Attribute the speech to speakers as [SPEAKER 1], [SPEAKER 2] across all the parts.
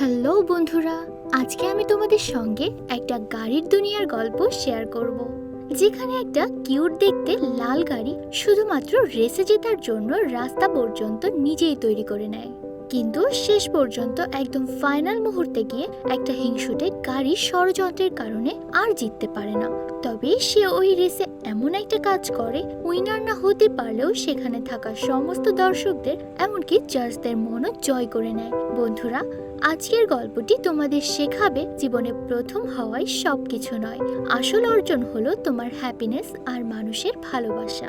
[SPEAKER 1] Hello বন্ধুরা, আজকে আমি তোমাদের সঙ্গে একটা গাড়ির দুনিয়ার গল্প শেয়ার করব। যেখানে একটা কিউট দেখতে লাল গাড়ি শুধুমাত্র রেসে জেতার জন্য রাস্তা পর্যন্ত নিজেই তৈরি করে নেয়। কিন্তু শেষ পর্যন্ত একদম ফাইনাল মুহূর্তে গিয়ে একটা হিংসুটে গাড়ি ষড়যন্ত্রের কারণে আর জিততে পারে না। তবে সে ওই রেসে এমন একটা কাজ করে উইনার না হতে পারলেও সেখানে থাকা সমস্ত দর্শকদের এমনকি জাজদের মনও জয় করে নেয়। বন্ধুরা, আজকের গল্পটি তোমাদের শেখাবে জীবনে প্রথম হওয়াই সবকিছু নয়। আসল অর্জন হলো তোমার হ্যাপিনেস আর মানুষের ভালোবাসা।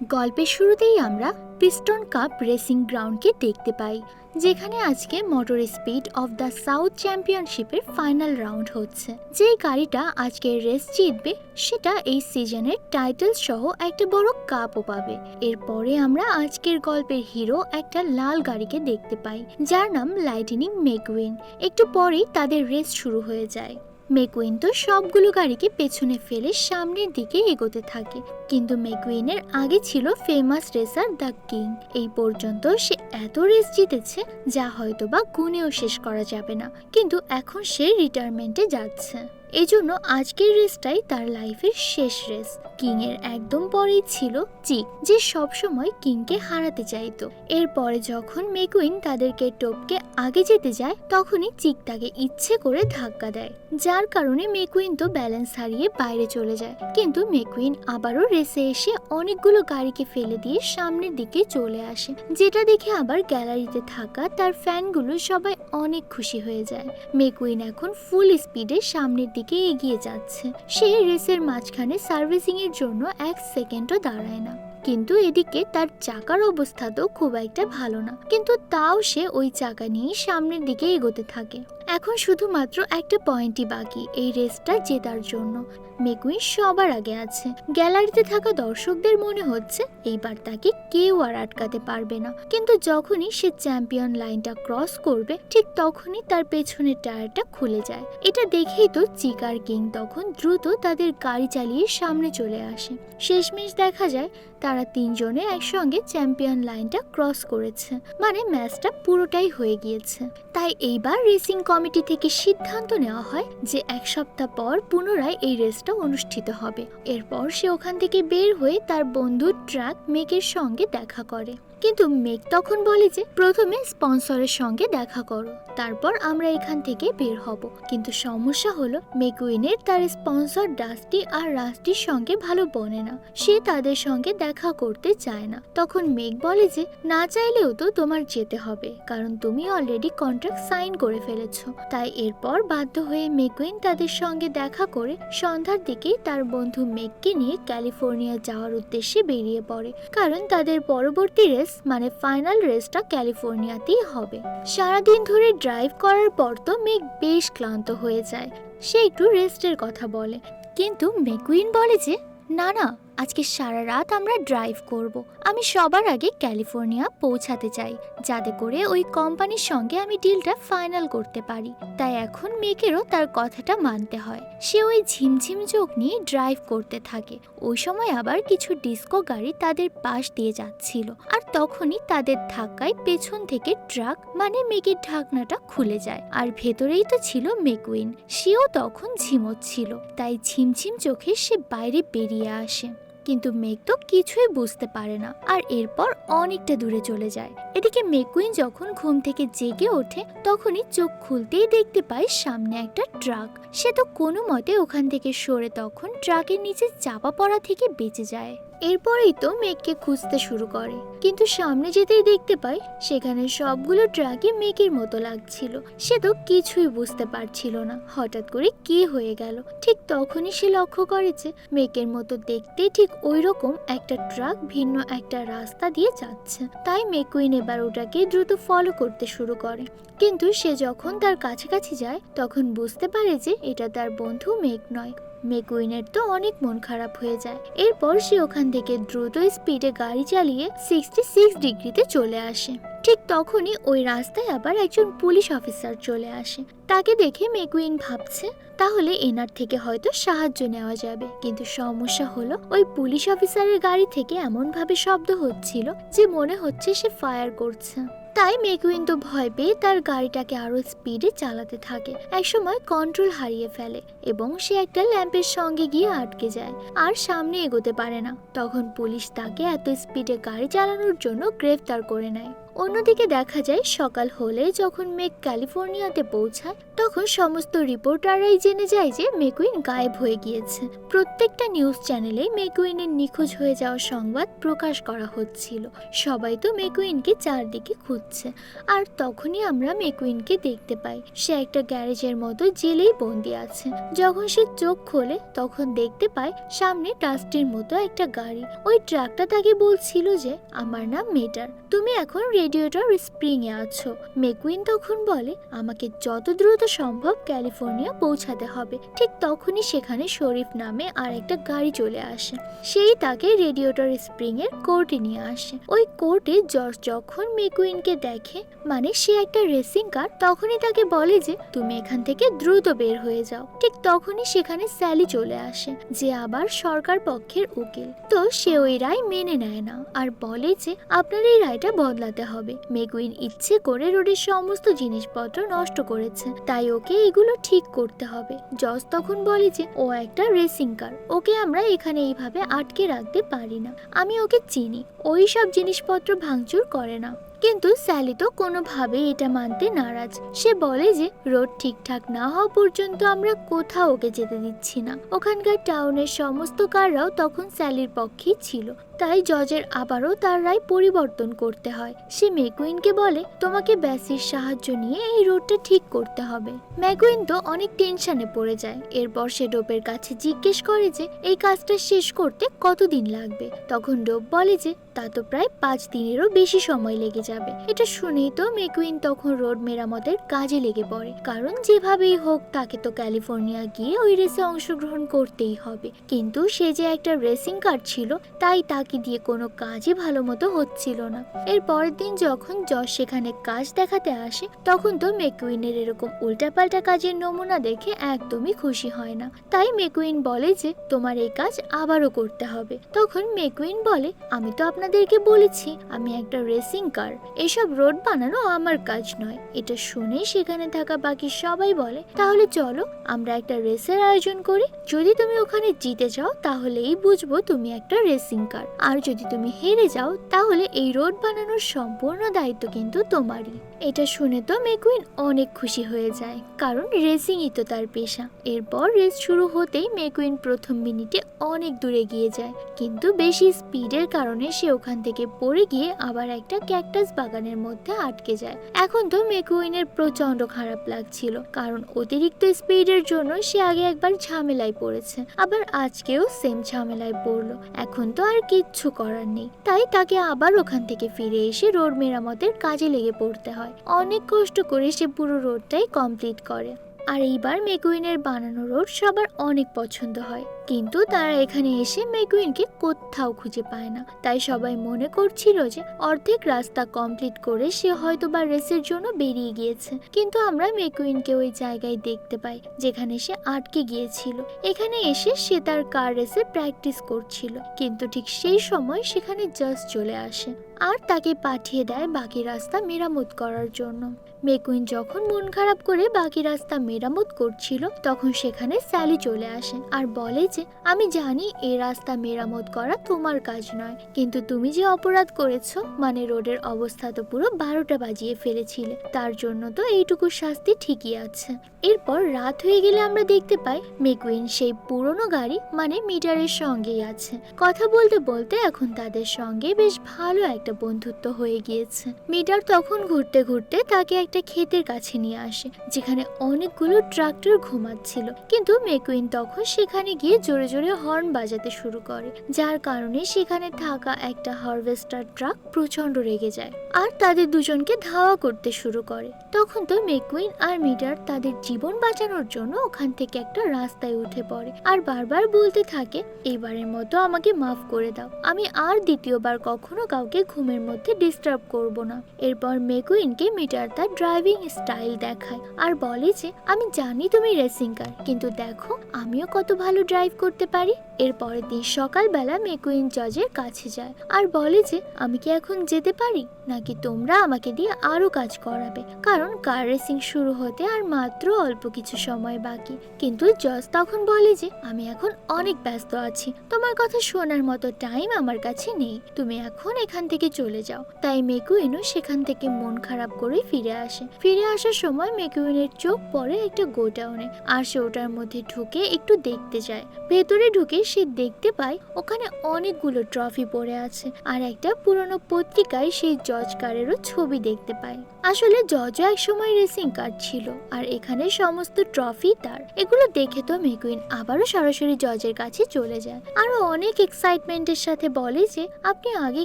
[SPEAKER 1] গল্পের শুরুতেই আমরা পিস্টন কাপ রেসিং গ্রাউন্ডকে দেখতে পাই, যেখানে আজকে motor speed of the south চ্যাম্পিয়নশিপের ফাইনাল রাউন্ড হচ্ছে। যে গাড়িটা আজকে রেস জিতবে, সেটা এই সিজনের টাইটেল সহ একটা বড় কাপও পাবে। এরপরে আমরা আজকের গল্পের হিরো একটা লাল গাড়িকে দেখতে পাই, যার নাম লাইটেনিং মেকুইন একটু পরেই তাদের রেস শুরু হয়ে যায়। মেকুইন তো সবগুলো গাড়িকে পেছনে ফেলে সামনের দিকে এগোতে থাকে। কিন্তু মেকুইনের আগে ছিল ফেমাস রেসার দ্য কিং। এই পর্যন্ত সে এত রেস জিতেছে যা হয়তো বা গুণেও শেষ করা যাবে না। কিন্তু এখন সে রিটায়ারমেন্টে যাচ্ছে। এই জন্য আজকের রেসটাই তার লাইফের শেষ রেস। কিং এর একদম পরেই ছিল চিক যে সবসময় কিংকে হারাতে চাইতো। এরপরে যখন মেকুইন তাদেরকে টপকে আগে যেতে যায়, তখনই চিক তাকে ইচ্ছে করে ধাক্কা দেয়। যার কারণে মেকুইন তো ব্যালেন্স হারিয়ে বাইরে চলে যায়। কিন্তু মেকুইন আবারও রেসে এসে অনেকগুলো গাড়িকে ফেলে দিয়ে সামনের দিকে চলে আসে। যেটা দেখে আবার গ্যালারিতে থাকা তার ফ্যানগুলো সবাই অনেক খুশি হয়ে যায়। মেকুইন এখন ফুল স্পিডে সামনের দিকে এগিয়ে যাচ্ছে। সে রেসের মাঝখানে সার্ভিসিং এর জন্য এক সেকেন্ডও দাঁড়ায় না। কিন্তু এদিকে তার চাকার অবস্থা তো খুব একটা ভালো না। কিন্তু তাও সে ওই চাকা নিয়ে সামনের দিকে এগোতে থাকে। এখন শুধুমাত্র একটা পয়েন্টই বাকি, এই রেসটা জেতার জন্য। মেকুইন সবার আগে আছে। গ্যালারিতে থাকা দর্শকদের মনে হচ্ছে এইবার তাকে কেউ আর আটকাতে পারবে না। কিন্তু যখনই সে চ্যাম্পিয়ন লাইনটা ক্রস করবে, ঠিক তখনই তার পেছনের টায়ারটা খুলে যায়। এটা দেখেই তো চিকার কিং তখন দ্রুত তাদের গাড়ি চালিয়ে সামনে চলে আসে। শেষমেশ দেখা যায় তারা তিনজনে একসঙ্গে চ্যাম্পিয়ন লাইনটা ক্রস করেছে। মানে ম্যাচটা পুরোটাই হয়ে গিয়েছে। তাই এইবার রেসিং কমিটি থেকে সিদ্ধান্ত নেওয়া হয় যে এক সপ্তাহ পর পুনরায় এই রেসটা অনুষ্ঠিত হবে। এরপর সে ওখান থেকে বের হয়ে তার বন্ধু ট্রাক মেকের সঙ্গে দেখা করে। কিন্তু মেক তখন বলে যে, প্রথমে স্পন্সরের সঙ্গে দেখা করো, তারপর আমরা এখান থেকে বের হব। কিন্তু সমস্যা হলো, মেকুইনের তার স্পন্সর ডাস্টি আর রাস্টির সঙ্গে ভালো বনে না। সে তাদের সঙ্গে দেখা করতে চায় না। তখন মেঘ বলে যে, না চাইলেও তো তোমার যেতে হবে, কারণ তুমি অলরেডি কন্ট্রাক্ট সাইন করে ফেলেছ। তাই এরপর বাধ্য হয়ে মেকুইন তাদের সঙ্গে দেখা করে সন্ধ্যার দিকে তার বন্ধু মেঘকে নিয়ে ক্যালিফোর্নিয়া যাওয়ার উদ্দেশ্যে বেরিয়ে পড়ে। কারণ তাদের পরবর্তী রেস মানে ফাইনাল রেসটা ক্যালিফোর্নিয়াতেই হবে। সারাদিন ধরে ড্রাইভ করার পর তো মেঘ বেশ ক্লান্ত হয়ে যায়। সে একটু রেস্টের কথা বলে। কিন্তু মেকুইন বলে যে, না না আজকে সারা রাত আমরা ড্রাইভ করব। আমি সবার আগে ক্যালিফোর্নিয়া পৌঁছাতে চাই, যাতে করে ওই কোম্পানির সঙ্গে আমি ডিলটা ফাইনাল করতে পারি। তাই এখন মেকেরও তার কথাটা মানতে হয়। সে ওই ঝিমঝিম চোখ নিয়ে ড্রাইভ করতে থাকে। ওই সময় আবার কিছু ডিস্কো গাড়ি তাদের পাশ দিয়ে যাচ্ছিল আর তখনই তাদের ধাক্কায় পেছন থেকে ট্রাক মানে মেকের ঢাকনাটা খুলে যায়। আর ভেতরেই তো ছিল মেকুইন। সেও তখন ঝিমোচ্ছিল। তাই ঝিমঝিম চোখে সে বাইরে বেরিয়ে আসে। কিন্তু মেঘ তো কিছুই বুঝতে পারে না আর এরপর অনেকটা দূরে চলে যায়। এদিকে মেকুইন যখন ঘুম থেকে জেগে ওঠে, তখনই চোখ খুলতেই দেখতে পায় সামনে একটা ট্রাক। সে তো কোনো মতে ওখান থেকে সরে তখন ট্রাকের নিচে চাপা পড়া থেকে বেঁচে যায়। এরপরেই তো মেঘকে খুঁজতে শুরু করে। কিন্তু সামনে যেতেই দেখতে পায় সেখানে সবগুলো ট্রাকই মেঘের মতো লাগছিল। সে তো কিছুই বুঝতে পারছিল না, হঠাৎ করে কি হয়ে গেল। ঠিক তখনই সে লক্ষ্য করে যে, মেঘের মতো দেখতে ঠিক ওই রকম একটা ট্রাক ভিন্ন একটা রাস্তা দিয়ে যাচ্ছে। তাই মেকুইন এবার ওটাকে দ্রুত ফলো করতে শুরু করে। কিন্তু সে যখন তার কাছাকাছি যায়, তখন বুঝতে পারে যে, এটা তার বন্ধু মেঘ নয়। মেকুইনের তো অনেক মন খারাপ হয়ে যায়। এরপর সে ওখান থেকে দ্রুত স্পিডে গাড়ি চালিয়ে সিক্সটি সিক্স ডিগ্রিতে চলে আসে। ঠিক তখনই ওই রাস্তায় আবার একজন পুলিশ অফিসার চলে আসে। তাকে দেখে মেকুইন ভাবছে, তাহলে এনার থেকে হয়তো সাহায্য নেওয়া যাবে। কিন্তু সমস্যা হলো, ওই পুলিশ অফিসারের গাড়ি থেকে এমন ভাবে শব্দ হচ্ছিল যে মনে হচ্ছে সে ফায়ার করছে। তাই মেকুইন তো ভয় পেয়ে তার গাড়িটাকে আরও স্পিডে চালাতে থাকে। একসময় কন্ট্রোল হারিয়ে ফেলে এবং সে একটা ল্যাম্পের সঙ্গে গিয়ে আটকে যায় আর সামনে এগোতে পারে না। তখন পুলিশ তাকে এত স্পিডে গাড়ি চালানোর জন্য গ্রেফতার করে নেয়। অন্যদিকে দেখা যায় সকাল হলে যখন মেঘ ক্যালিফোর্নিয়াতে পৌঁছায় তখন সমস্ত রিপোর্টাররাই জেনে যায় যে মেকুইন গায়েব হয়ে গিয়েছে। প্রত্যেকটা নিউজ চ্যানেলেই মেকুইনের নিখোঁজ হয়ে যাওয়ার সংবাদ প্রকাশ করা হচ্ছিল। সবাই তো মেকুইনকে চারদিকে খুঁজছে। আর তখনই আমরা মেকুইনকে দেখতে পাই। সে একটা গ্যারেজের মতো জেলেই বন্দি আছে। যখন সে চোখ খোলে, তখন দেখতে পায় সামনে ডাস্টির মতো একটা গাড়ি। ওই ট্রাকটা তাকে বলছিল যে, আমার নাম মেটার। তুমি এখন রেডিওটার স্প্রিং এ আছো। মেকুইন তখন বলে, আমাকে যত দ্রুত সম্ভব ক্যালিফোর্নিয়া পৌঁছাতে হবে। ঠিক তখনই সেখানে শরীফ নামে আর একটা গাড়ি চলে আসে। সেই তাকে রেডিওটার স্প্রিং এর কোর্টে নিয়ে আসে। ওই কোর্টে জর্জ যখন মেকুইনকে দেখে মানে সে একটা রেসিং কার, তখনই তাকে বলে যে, তুমি এখান থেকে দ্রুত বের হয়ে যাও। ঠিক তখনই সেখানে স্যালি চলে আসে, যে আবার সরকার পক্ষের উকিল। তো সে ওই রায় মেনে নেয় না আর বলে যে, আপনার এই রায়টা বদলাতে হবে। মেগুইন ইচ্ছে করে রোডের সমস্ত জিনিসপত্র নষ্ট করেছে। তাই ওকে এগুলো ঠিক করতে হবে। জজ তখন বলে যে, ও একটা রেসিং কার ওকে আমরা এখানে এইভাবে আটকে রাখতে পারি না। আমি ওকে চিনি, ওই সব জিনিসপত্র ভাঙচুর করে না। কিন্তু স্যালি তো কোনোভাবেই এটা মানতে নারাজ। সে বলে যে, রোড ঠিকঠাক না হওয়া পর্যন্ত আমরা কোথাও ওকে যেতে দিচ্ছি না। ওখানকার টাউনের সমস্ত কাররাও তখন স্যালির পক্ষেই ছিল। তাই জজের আবারও তার রায় পরিবর্তন করতে হয়। সে মেকুইনকে বলে, তোমাকে ব্যাসির সাহায্য নিয়ে এই রোডটা ঠিক করতে হবে। ম্যাকুইন তো অনেক টেনশনে পড়ে যায়। এরপর সে ডোপের কাছে জিজ্ঞেস করে যে, এই কাজটা শেষ করতে কতদিন লাগবে? তখন ডোপ বলে যে, তা তো প্রায় পাঁচ দিনেরও বেশি সময় লেগে যাবে। এটা শুনেই তো মেকুইন তখন রোড মেরামতের কাজে লেগে পড়ে। কারণ যেভাবেই হোক, তাকে তো ক্যালিফোর্নিয়া গিয়ে ওই রেসে অংশগ্রহণ করতেই হবে। কিন্তু সে যে একটা রেসিং কার ছিল, তাই তাকে দিয়ে কোনো কাজই ভালো মতো হচ্ছিল না। এর পরের দিন যখন জজ সেখানে কাজ দেখাতে আসে, তখন তো মেকুইনের এরকম উল্টাপাল্টা কাজের নমুনা দেখে একদমই খুশি হয় না। তাই মেকুইন বলে যে, তোমার এই কাজ আবারও করতে হবে। তখন মেকুইন বলে, আমি তো আপনাদেরকে বলেছি, আমি একটা রেসিং কার। এসব রোড বানানো আমার কাজ নয়। এটা শুনে সেখানে থাকা বাকি সবাই বলে, তাহলে চলো, আমরা একটা রেসের আয়োজন করি। যদি তুমি ওখানে জিতে যাও, তাহলেই বুঝব তুমি একটা রেসিং কার আর যদি তুমি হেরে যাও, তাহলে এই রোড বানানোর সম্পূর্ণ দায়িত্ব কিন্তু তোমারই এটা শুনে তো মেকুইন অনেক খুশি হয়ে যায়, কারণ রেসিংই তো তার পেশা। এরপর রেস শুরু হতেই মেকুইন প্রথম মিনিটে অনেক দূরে গিয়ে যায়। কিন্তু বেশি স্পিডের কারণে সে ওখান থেকে পড়ে গিয়ে আবার একটা ক্যাকটাস বাগানের মধ্যে আটকে যায়। এখন তো মেকুইনের প্রচণ্ড খারাপ লাগছিল, কারণ অতিরিক্ত স্পিডের জন্য সে আগে একবার ঝামেলায় পড়েছে, আবার আজকেও সেম ঝামেলায় পড়ল। এখন তো আর কিচ্ছু করার নেই। তাই তাকে আবার ওখান থেকে ফিরে এসে রোড মেরামতের কাজে লেগে পড়তে হয়। অনেক কষ্ট করে সে পুরো রোডটাই কমপ্লিট করে। আর এইবার মেকুইনের বানানো রোড সবার অনেক পছন্দ হয়। কিন্তু তারা এখানে এসে মেকুইনকে কোথাও খুঁজে পায় না। তাই সবাই মনে করছিল যে অর্ধেক রাস্তা কমপ্লিট করে সে হয়তো বা রেসের জন্য বেরিয়ে গিয়েছে। কিন্তু আমরা মেকুইনকে ওই জায়গায় দেখতে পাই, যেখানে সে আটকে গিয়েছিল। এখানে এসে সে তার কার রেসে প্র্যাকটিস করছিল, কিন্তু ঠিক সেই সময় সেখানে জাস্ট চলে আসে আর তাকে পাঠিয়ে দেয় বাকি রাস্তা মেরামত করার জন্য। মেকুইন যখন মন খারাপ করে বাকি রাস্তা মেরামত করছিল, তখন সেখানে স্যালি চলে আসে আর বলে যে আমি জানি এই রাস্তা মেরামত করা তোমার কাজ নয়, কিন্তু তুমি যে অপরাধ করেছ মানে রোডের অবস্থা তো পুরো বারোটা বাজিয়ে ফেলেছিলে, তার জন্য তো এইটুকু শাস্তি ঠিকই আছে। এরপর রাত হয়ে গেলে আমরা দেখতে পাই মেকুইন সেই পুরনো গাড়ি মানে মিটারের সঙ্গেই আছে। কথা বলতে বলতে এখন তাদের সঙ্গে বেশ ভালো একটা বন্ধুত্ব হয়ে গিয়েছে। মিটার তখন ঘুরতে ঘুরতে তাকে একটা ক্ষেতের কাছে নিয়ে আসে, যেখানে অনেকগুলো ট্রাক্টর ঘুমাচ্ছিল, কিন্তু মেকুইন তখন সেখানে গিয়ে জোরে জোরে হর্ন বাজাতে শুরু করে, যার কারণে সেখানে থাকা একটা হারভেস্টার ট্রাক প্রচণ্ড রেগে যায় আর তাদের দুজনকে ধাওয়া করতে শুরু করে। তখন তো মেকুইন আর মিটার তাদের জীবন বাঁচানোর জন্য ওখান থেকে একটা রাস্তায় উঠে পড়ে আর বারবার বলতে থাকে, এবারের মতো আমাকে মাফ করে দাও, আমি আর দ্বিতীয়বার কখনো কাউকে ঘুমের মধ্যে ডিস্টার্ব করব না। এরপর মেকুইনকে মিটার তার ড্রাইভিং স্টাইল দেখায় আর বলে যে, আমি জানি তুমি রেসিং কার কিন্তু দেখো, আমিও কত ভালো ড্রাইভ করতে পারি? এর পরের দিন সকালবেলা মেকুইন জজের কাছে যায় আর বলে যে, আমি কি এখন যেতে পারি? নাকি তোমরা আমাকে দিয়ে আরও কাজ করাবে? কারণ কার রেসিং শুরু হতে আর মাত্র অল্প কিছু সময় বাকি। কিন্তু জজ তখন বলে যে, আমি এখন অনেক ব্যস্ত আছি। তোমার কথা শোনার মতো টাইম আমার কাছে নেই। তুমি এখন এখান থেকে চলে যাও। তাই মেকুইনও সেখান থেকে মন খারাপ করে ফিরে আসে। ফিরে আসার সময় মেকুইনের চোখ পড়ে একটা গোডাউনে। আর সে ওটার মধ্যে ঢুকে একটু দেখতে যায়। ভেতরে ঢুকে সে দেখতে পায় ওখানে অনেকগুলো ট্রফি পড়ে আছে আর একটা পুরনো পত্রিকায় সেই জজ কারেরও ছবি দেখতে পায়। আসলে জজও এক সময় রেসিং কার ছিল আর এখানে সমস্ত ট্রফি তার। এগুলো দেখে তো মেকুইন আবারও সরাসরি জজের কাছে চলে যায়। আরও অনেক এক্সাইটমেন্টের সাথে বলে যে, আপনি আগে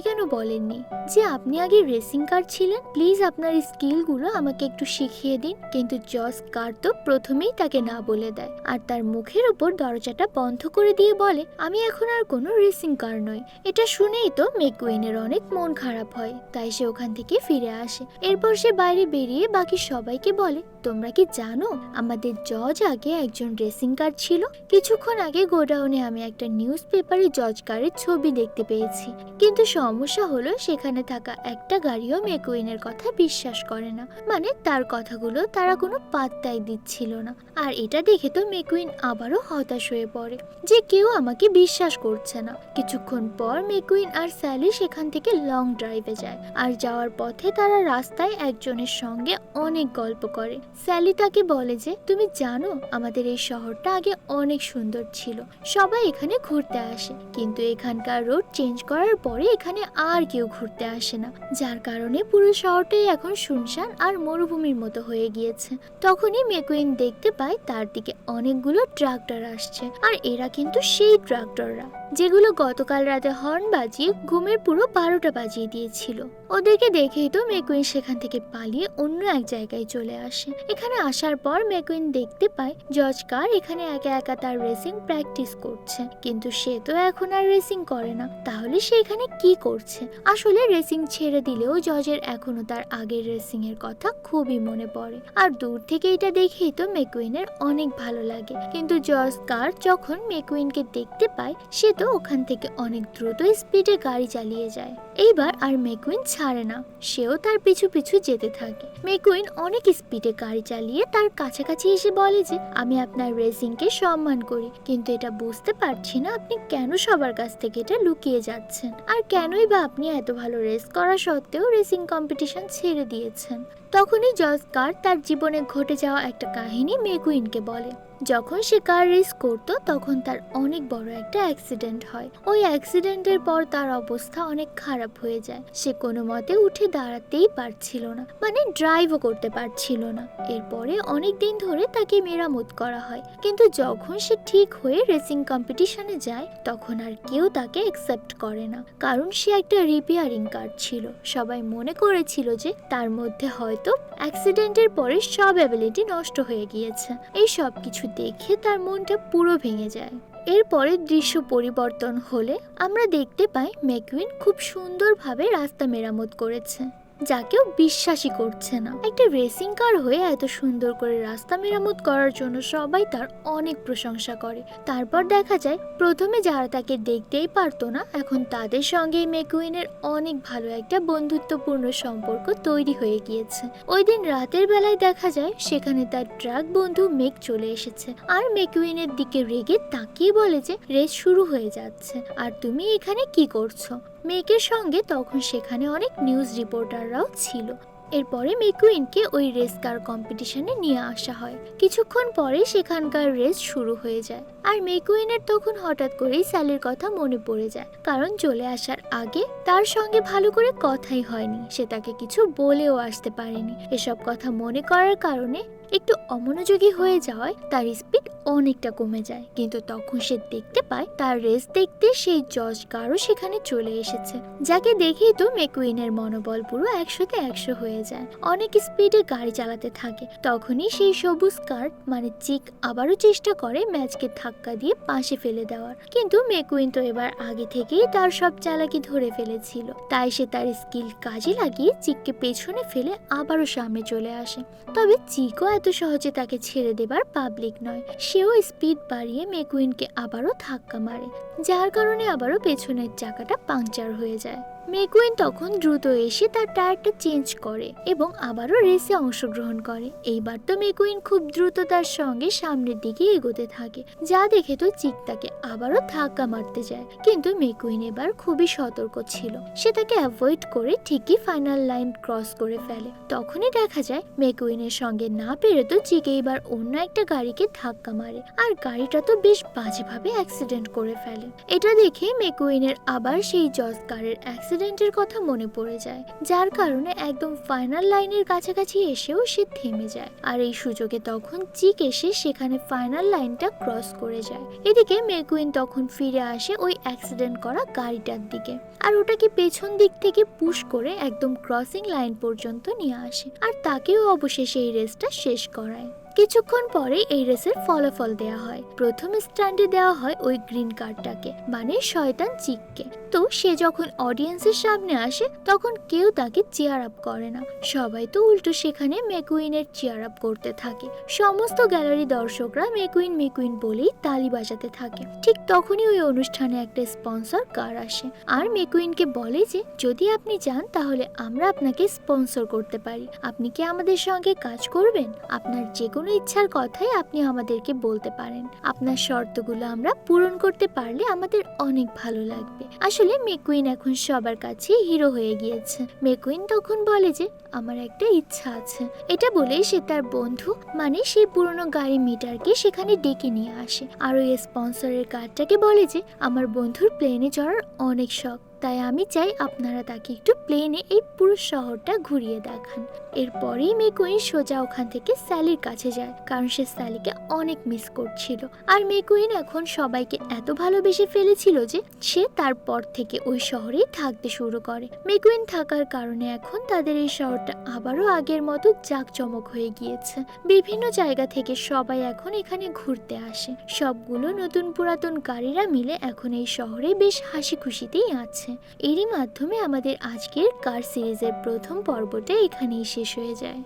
[SPEAKER 1] কেন বলেননি? যে আপনি আগে রেসিং কার ছিলেন? প্লিজ আপনার স্কিলগুলো আমাকে একটু শিখিয়ে দিন। কিন্তু জজ কার তো প্রথমেই তাকে না বলে দেয়। আর তার মুখের উপর দরজাটা বন্ধ করে দিয়ে বলে, আমি এখন আর কোনো রেসিং কার নই। এটা শুনেই তো মেকুইনের অনেক মন খারাপ হয়। তাই সে ওখান থেকে ফিরে আসে। এরপর সে বাইরে বেরিয়ে বাকি সবাইকে বলে, তোমরা কি জানো, আমাদের জজ আগে একজন রেসিং কার ছিল। কিছুক্ষণ আগে গোডাউনে আমি একটা নিউজ পেপারে জজ কারের ছবি দেখতে পেয়েছি। কিন্তু সমস্যা হলো, সেখানে থাকা একটা গাড়িও মেকুইনের কথা বিশ্বাস করে না। মানে তার কথাগুলো তারা কোনো পাত্তাই দিচ্ছিল না। আর এটা দেখে তো মেকুইন আবারও হতাশ হয়ে পড়ে। যে কেউ আমাকে বিশ্বাস করছে না। কিছুক্ষণ পর মেকুইন আর স্যালি সেখান থেকে লং ড্রাইভে যায়। আর যাওয়ার পথে তারা রাস্তায় একজনের সঙ্গে অনেক গল্প করে। স্যালি তাকে বলে যে, তুমি জানো, আমাদের এই শহরটা আগে অনেক সুন্দর ছিল। সবাই এখানে ঘুরতে আসে। কিন্তু এখানকার রোড চেঞ্জ করার পরে এখানে আর কেউ ঘুরতে আসে না। যার কারণে পুরো শহরটাই এখন শুনশান আর মরুভূমির মতো হয়ে গিয়েছে। তখনই মেকুইন দেখতে পায়, তার দিকে অনেকগুলো ট্রাক্টর আসছে। আর এরা কিন্তু সেই ট্রাক্টররা। যেগুলো গতকাল রাতে হর্ন বাজিয়ে ঘুমের পুরো বারোটা বাজিয়ে দিয়েছিল। ওদেরকে দেখেই তো মেকুইন সেখান থেকে পালিয়ে অন্য এক জায়গায় চলে আসে। এখানে আসার পর মেকুইন দেখতে পায়, জজ কার এখানে একা একা তার রেসিং প্র্যাকটিস করছে। কিন্তু সে তো এখন আর রেসিং করে না। তাহলে সে এখানে কি করছে? আসলে রেসিং ছেড়ে দিলেও জজের এখনও তার আগের রেসিং এর কথা খুবই মনে পড়ে। আর দূর থেকে এটা দেখেই তো মেকুইনের অনেক ভালো লাগে। কিন্তু জজ কার যখন মেকুইনকে দেখতে পায়, সে তো ওখান থেকে অনেক দ্রুত স্পিডে গাড়ি চালিয়ে যায়। এইবার আর মেকুইন ছাড়ে না, সেও তার পিছু পিছু যেতে থাকে। মেকুইন অনেক স্পিডে গাড়ি চালিয়ে তার কাছাকাছি এসে বলে যে, আমি আপনার রেসিংকে সম্মান করি, কিন্তু এটা বুঝতে পারছি না আপনি কেন সবার কাছ থেকে এটা লুকিয়ে যাচ্ছেন। আর কেনই বা আপনি এত ভালো রেস করা সত্ত্বেও রেসিং কম্পিটিশন ছেড়ে দিয়েছেন? তখনই জজ কার তার জীবনে ঘটে যাওয়া একটা কাহিনী মেকুইনকে বলে। যখন সে কার রেস করতো, তখন তার অনেক বড় একটা অ্যাক্সিডেন্ট হয়। ওই অ্যাক্সিডেন্টের পর তার অবস্থা অনেক খারাপ হয়ে যায়। সে কোনো মতে উঠে দাঁড়াতেই পারছিল না মানে ড্রাইভও করতে পারছিল না। এরপরে অনেক দিন ধরে তাকে মেরামত করা হয়। কিন্তু যখন সে ঠিক হয়ে রেসিং কম্পিটিশনে যায়, তখন আর কেউ তাকে অ্যাকসেপ্ট করে না। কারণ সে একটা রিপেয়ারিং কার ছিল। সবাই মনে করেছিল যে তার মধ্যে হয়তো অ্যাক্সিডেন্টের পরে সব অ্যাবিলিটি নষ্ট হয়ে গিয়েছে। এই সব কিছু দেখে তার মনটা পুরো ভেঙে যায়। এরপরে দৃশ্য পরিবর্তন হলে আমরা দেখতে পাই ম্যাকুইন খুব সুন্দরভাবে রাস্তা মেরামত করেছে। যা কেউ বিশ্বাসই করছে না। একটা রেসিং কার হয়ে এত সুন্দর করে রাস্তা মেরামত করার জন্য সবাই তার অনেক প্রশংসা করে। তারপর দেখা যায়, প্রথমে যারা তাকে দেখতেই পারতো না, এখন তাদের সঙ্গেই মেকুইনের অনেক ভালো একটা বন্ধুত্বপূর্ণ সম্পর্ক তৈরি হয়ে গিয়েছে। ওই দিন রাতের বেলায় দেখা যায়, সেখানে তার ট্রাক বন্ধু মেক চলে এসেছে। আর মেকুইনের দিকে রেগে তাকিয়ে বলে যে রেস শুরু হয়ে যাচ্ছে। আর তুমি এখানে কি করছ? মেকের সঙ্গে তখন সেখানে অনেক নিউজ রিপোর্টাররাও ছিল। এরপরে মেকুইনকে ওই রেস কার কম্পিটিশনে নিয়ে আসা হয়। কিছুক্ষণ পরে সেখানকার রেস শুরু হয়ে যায় আর মেকুইনের তখন হঠাৎ করেই স্যালির কথা মনে পড়ে যায়। কারণ চলে আসার আগে তার সঙ্গে ভালো করে কথাই হয়নি। সে তাকে কিছু বলেও আসতে পারেনি। এসব কথা মনে করার কারণে একটু অমনোযোগী হয়ে যাওয়ায় তার স্পিড অনেকটা কমে যায়। কিন্তু তখন সে দেখতে পায়, তার রেস দেখতে সেই জজ কারও সেখানে চলে এসেছে, যাকে দেখেই তো মেকুইনের মনোবল পুরো একশোতে একশো হয়ে যায়। অনেক স্পিডে গাড়ি চালাতে থাকে, তখনই সেই সবুজ কার্ড মানে চিক আবারও চেষ্টা করে ম্যাচকে ধাক্কা দিয়ে পাশে ফেলে দেওয়ার। কিন্তু মেকুইন তো এবার আগে থেকেই তার সব চালাকি ধরে ফেলেছিল, তাই সে তার স্কিল কাজে লাগিয়ে চিককে পেছনে ফেলে আবারও সামনে চলে আসে। তবে চিকও এত সহজে তাকে ছেড়ে দেবার পাবলিক নয়। সেও স্পিড বাড়িয়ে মেকুইনকে আবারও ধাক্কা মারে। যার কারণে আবারও পেছনের চাকাটা পাংচার হয়ে যায়। মেকুইন তখন দ্রুত এসে তার টায়ারটা চেঞ্জ করে এবং আবারও রেসে অংশগ্রহণ করে। এইবার তো মেকুইন খুব দ্রুততার সঙ্গে সামনের দিকে এগোতে থাকে, যা দেখে তো চিক তাকে আবারও ধাক্কা মারতে যায়। কিন্তু মেকুইন এবার খুবই সতর্ক ছিল। সে তাকে অ্যাভয়েড করে ঠিকই ফাইনাল লাইন ক্রস করে ফেলে। তখনই দেখা যায়, মেকুইনের সঙ্গে না পেরে তো চিকে এবার অন্য একটা গাড়িকে ধাক্কা মারে। আর গাড়িটা তো বেশ বাজেভাবে অ্যাক্সিডেন্ট করে ফেলে। এটা দেখে মেকুইনের আবার সেই জজ কারের অ্যাক্সিডেন্টের কথা মনে পড়ে যায়, যার কারণে একদম ফাইনাল লাইনের কাছাকাছি এসেও সে থেমে যায়। আর এই সুযোগে তখন চিক এসে সেখানে ফাইনাল লাইনটা ক্রস করে যায়। এদিকে মেকুইন তখন ফিরে আসে ওই অ্যাক্সিডেন্ট করা গাড়িটার দিকে। আর ওটাকে পেছন দিক থেকে পুশ করে একদম ক্রসিং লাইন পর্যন্ত নিয়ে আসে। আর তাকেও অবশেষে এই রেসটা শেষ করায়। কিছুক্ষণ পরে এই রেসের ফলাফল দেয়া হয়। প্রথম স্ট্যান্ডে দেওয়া হয় ওই গ্রিন কার্ডটাকে মানে শয়তান চিককে। তো সে যখন অডিয়েন্সের সামনে আসে, তখন কেউ তাকে চেয়ার আপ করে না। সবাই তো উল্টো সেখানে মেকুইনের চেয়ার আপ করতে থাকে। সমস্ত গ্যালারি দর্শকরা মেকুইন মেকুইন বলেই তালি বাজাতে থাকে। ঠিক তখনই ওই অনুষ্ঠানে একটা স্পন্সর কার আসে। আর মেকুইনকে বলে যে, যদি আপনি চান, তাহলে আমরা আপনাকে স্পন্সর করতে পারি। আপনি কি আমাদের সঙ্গে কাজ করবেন? আপনার যে কোনো ইচ্ছার কথাই আপনি আমাদেরকে বলতে পারেন। আপনার শর্তগুলো আমরা পূরণ করতে পারলে আমাদের অনেক ভালো লাগবে। আসলে মেকুইন এখন সবার কাছে হিরো হয়ে গিয়েছে। মেকুইন তখন বলে যে আমার একটা ইচ্ছা আছে। এটা বলে সে তার বন্ধু মানে সেই পুরনো গাড়ি মিটারকে সেখানে ডেকে নিয়ে আসে। আর ওই স্পন্সরের কার্ডটাকে বলে যে, আমার বন্ধুর প্লেনে চড়ার অনেক শখ। তাই আমি চাই আপনারা তাকে একটু প্লেনে এই পুরো শহরটা ঘুরিয়ে দেখান। এরপরেই মেকুইন সোজা ওখান থেকে স্যালির কাছে যায়, কারণ সে স্যালিকে অনেক মিস করছিল। আর মেকুইন এখন সবাইকে এত ভালোবেসে ফেলেছিল যে, সে তারপর থেকে ওই শহরেই থাকতে শুরু করে। মেকুইন থাকার কারণে এখন তাদের এই শহরটা আবারও আগের মতো জাঁকজমক হয়ে গিয়েছে। বিভিন্ন জায়গা থেকে সবাই এখন এখানে ঘুরতে আসে। সবগুলো নতুন পুরাতন গাড়িরা মিলে এখন এই শহরে বেশ হাসি খুশিতেই আছে। এরই মাধ্যমে আমাদের আজকের কার সিরিজের প্রথম পর্বটা এখানেই শেষ হয়ে যায়।